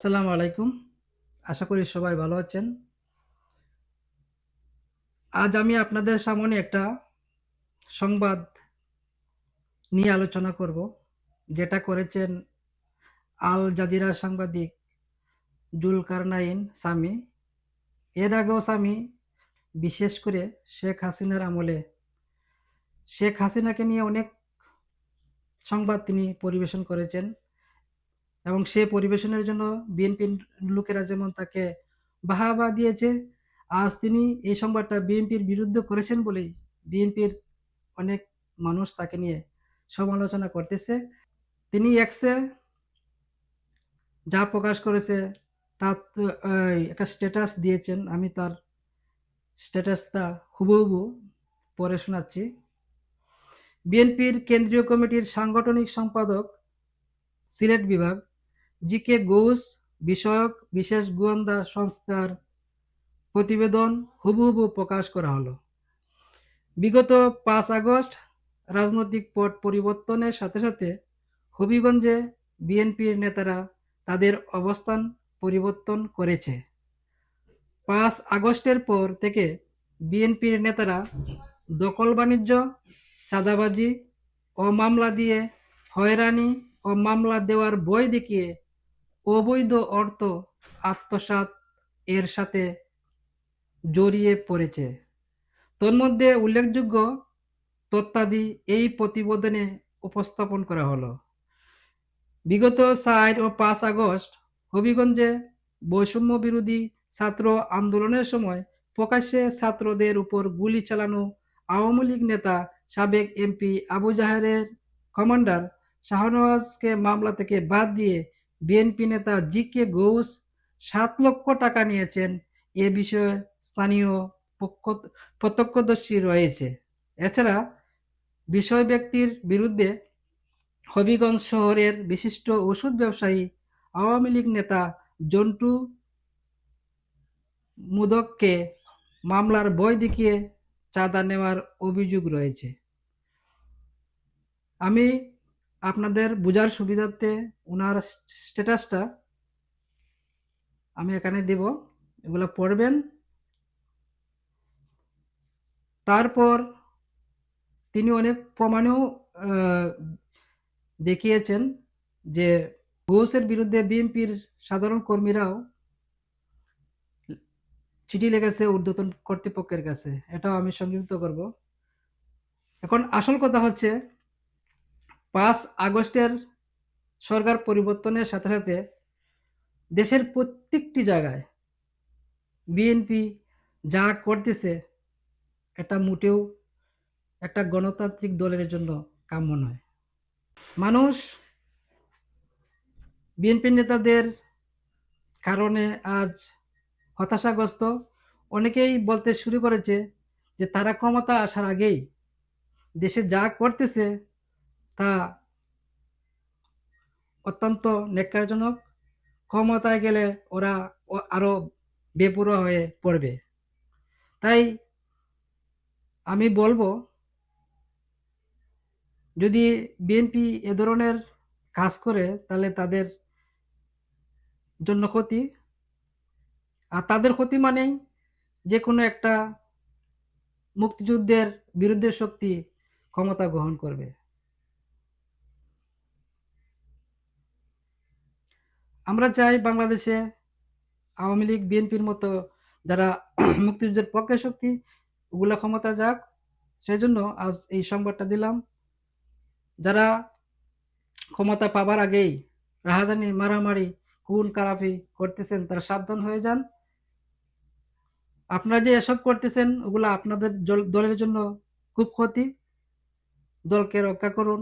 আসসালামু আলাইকুম। আশা করি সবাই ভালো আছেন। আজ আমি আপনাদের সামনে একটা সংবাদ নিয়ে আলোচনা করব, যেটা করেছেন আল জাজিরা সাংবাদিক জুলকারনাইন সামি। এর আগেও সামি, বিশেষ করে শেখ হাসিনার আমলে। শেখ হাসিনাকে নিয়ে অনেক সংবাদ তিনি পরিবেশন করেছেন। এবং সে পরিবেশনের জন্য বিএনপির লোকেরা যেমন তাকে বাহাবা দিয়েছে আজ তিনি এই সংবাদটা বিএনপির বিরুদ্ধে করেছেন বলেই বিএনপির অনেক মানুষ তাকে নিয়ে সমালোচনা করতেছে। তিনি এক্সে যা প্রকাশ করেছে তো, একটা স্ট্যাটাস দিয়েছেন। আমি তার স্ট্যাটাসটা হুবহু পরে শোনাচ্ছি। বিএনপির কেন্দ্রীয় কমিটির সাংগঠনিক সম্পাদক সিলেট বিভাগ। জি কে ঘোষ, বিষয়ক বিশেষ গোয়েন্দা সংস্থার প্রতিবেদন হুবহু প্রকাশ করা হলো। বিগত পাঁচ আগস্ট রাজনৈতিক পট পরিবর্তনের সাথে সাথে হবিগঞ্জে বিএনপির নেতারা তাদের অবস্থান পরিবর্তন করেছে। পাঁচ আগস্টের পর থেকে বিএনপির নেতারা দখল বাণিজ্য, চাঁদাবাজি ও মামলা দিয়ে হয়রানি ও মামলা দেওয়ার বই দেখিয়ে অবৈধ অর্থ আত্মসাৎ এর সাথে জড়িয়ে পড়েছে। তন্মধ্যে উল্লেখযোগ্য তথ্যাদি এই প্রতিবেদনে উপস্থাপন করা হলো। বিগত চার ও পাঁচ আগস্ট হবিগঞ্জে বৈষম্য বিরোধী ছাত্র আন্দোলনের সময় প্রকাশ্যে ছাত্রদের উপর গুলি চালানো আওয়ামী লীগ নেতা সাবেক এমপি আবু জাহেরের কমান্ডার শাহনওয়াজকে মামলা থেকে বাদ দিয়ে বিএনপি নেতা জি কে ঘোষ সাত লক্ষ টাকা নিয়েছেন। এ বিষয়ে স্থানীয় পক্ষ- প্রত্যক্ষদর্শী রয়েছে। এছাড়া বিষয় ব্যক্তির বিরুদ্ধে হবিগঞ্জ শহরের বিশিষ্ট ওষুধ ব্যবসায়ী আওয়ামী লীগ নেতা জন্টু মুদককে মামলার বই দেখিয়ে চাঁদা নেওয়ার অভিযোগ রয়েছে। আমি আপনাদের বোঝার সুবিধার্থে ওনার স্ট্যাটাসটা আমি এখানে দেব এগুলো পড়বেন তারপর তিনি অনেক প্রমাণেও দেখিয়েছেন যে ঘোষের বিরুদ্ধে বিএনপির সাধারণ কর্মীরাও চিঠি লেগেছে ঊর্ধ্বতন কর্তৃপক্ষের কাছে এটাও আমি সংযুক্ত করব এখন আসল কথা হচ্ছে পাঁচ আগস্টের সরকার পরিবর্তনের সাথে সাথে দেশের প্রত্যেকটি জায়গায় বিএনপি যা করতেছে, এটা মোটেও একটা গণতান্ত্রিক দলের জন্য কাম্য নয়। মানুষ বিএনপি নেতাদের কারণে আজ হতাশাগ্রস্ত। অনেকেই বলতে শুরু করেছে যে তারা ক্ষমতা আসার আগেই দেশে যা করতেছে তা অত্যন্ত নেককারজনক। ক্ষমতায় গেলে ওরা ও- আরও বেপরোয়া হয়ে পড়বে। তাই আমি বলব, যদি বিএনপি এ ধরনের কাজ করে, তাহলে তাদের জন্য ক্ষতি। আর তাদের ক্ষতি মানেই যে কোনো একটা মুক্তিযুদ্ধের বিরুদ্ধে শক্তি ক্ষমতা গ্রহণ করবে। আমরা চাই বাংলাদেশে আওয়ামী লীগ, বিএনপির মতো যারা মুক্তিযুদ্ধের পক্ষে শক্তি, ওগুলো ক্ষমতা যাক। সেই জন্য আজ এই সংবাদটা দিলাম। যারা ক্ষমতা পাবার আগেই রাহাজানি মারামারি, খুন কারাফি করতেছেন, তারা সাবধান হয়ে যান। আপনারা যে এসব করতেছেন, ওগুলো আপনাদের দলের জন্য খুব ক্ষতি। দলকে রক্ষা করুন।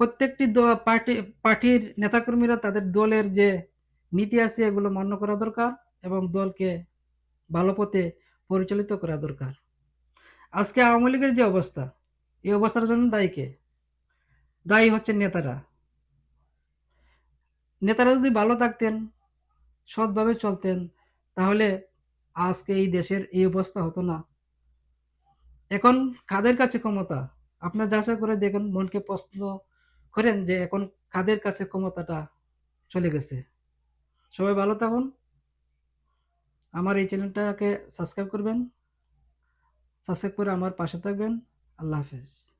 প্রত্যেকটি পার্টি, পার্টির নেতাকর্মীরা তাদের দলের যে নীতি আছে, এগুলো মান্য করা দরকার এবং দলকে ভালো পথে পরিচালিত করা দরকার। আজকে আওয়ামী লীগের যে অবস্থা, এই অবস্থার জন্য দায়ী কে? দায়ী হচ্ছে নেতারা। নেতারা যদি ভালো থাকতেন, সৎভাবে চলতেন, তাহলে আজকে এই দেশের এই অবস্থা হতো না। এখন কাদের কাছে ক্ষমতা? আপনার যাচাই করে দেখেন, মনকে প্রশ্ন করেন যে এখন কাদের কাছে ক্ষমতাটা চলে গেছে। সবাই ভালো থাকুন। আমার এই চ্যানেলটাকে সাবস্ক্রাইব করবেন। সাবস্ক্রাইব করে আমার পাশে থাকবেন। আল্লাহ হাফেজ।